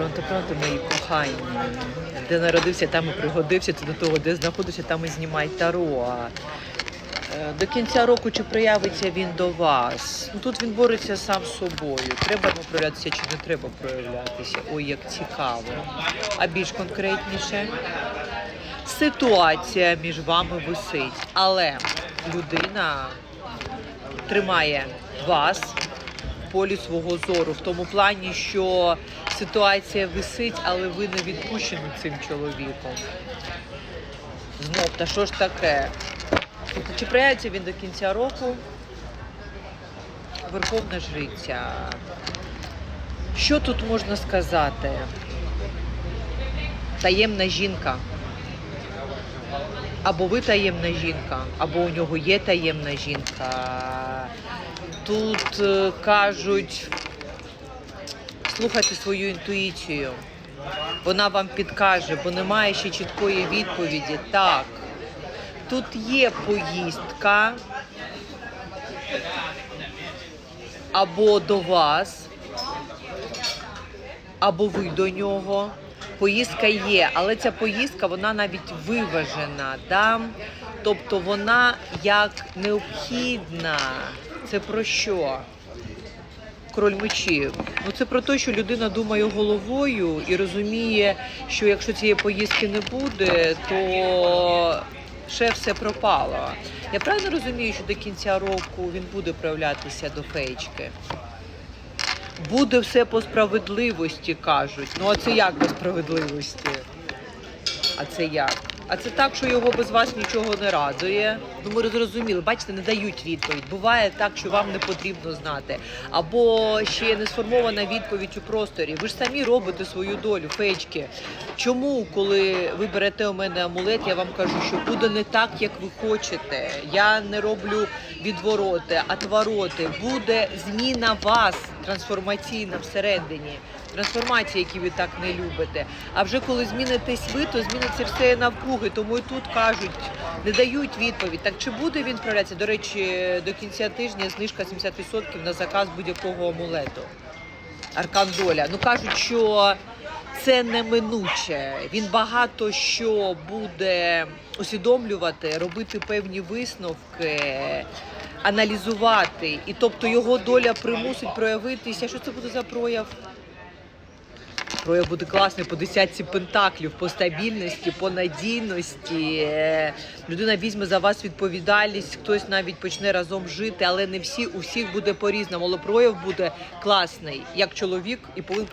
Пронто, пронто, мої кохані. Де народився, там і пригодився, це до того, де знаходився, там і знімай таро. Е, До кінця року чи проявиться він до вас? Ну тут він бореться сам з собою. Треба йому проявлятися чи не треба проявлятися? Ой, як цікаво. А більш конкретніше, ситуація між вами висить, але людина тримає вас полі свого зору, в тому плані, що ситуація висить, але ви не відпущені цим чоловіком. Знов, та що ж таке? Чи проявиться він до кінця року? Верховна жриця. Що тут можна сказати? Таємна жінка. Або ви таємна жінка, або у нього є таємна жінка. Тут е, кажуть, слухайте свою інтуїцію. Вона вам підкаже, бо немає ще чіткої відповіді. Так, тут є поїздка або до вас, або ви до нього. Поїздка є, але ця поїздка вона навіть виважена. Да? Тобто вона як необхідна. Це про що? Король мечів. Ну це про те, що людина думає головою і розуміє, що якщо цієї поїздки не буде, то ще все пропало. Я правильно розумію, що до кінця року він буде проявлятися до феєчки? Буде все по справедливості, кажуть. Ну а це як по справедливості? А це як? А це так, що його без вас нічого не радує. Ну ми зрозуміли, бачите, не дають відповідь. Буває так, що вам не потрібно знати. Або ще не сформована відповідь у просторі. Ви ж самі робите свою долю, феєчки. Чому, коли ви берете у мене амулет, я вам кажу, що буде не так, як ви хочете. Я не роблю відвороти, отвороти. Буде зміна вас трансформаційна всередині. Трансформації, які ви так не любите. А вже коли змінитесь ви, то зміниться все навкруги. Тому і тут кажуть, не дають відповідь. Так чи буде він проявлятися? До речі, до кінця тижня знижка 70% на заказ будь-якого амулету. Аркан доля. Ну кажуть, що це неминуче. Він багато що буде усвідомлювати, робити певні висновки, аналізувати. І тобто його доля примусить проявитися. Що це буде за прояв? Прояв буде класний по десятці пентаклів, по стабільності, по надійності. Людина візьме за вас відповідальність, хтось навіть почне разом жити, але не всі, у всіх буде по-різному. Але прояв буде класний, як чоловік, і повинен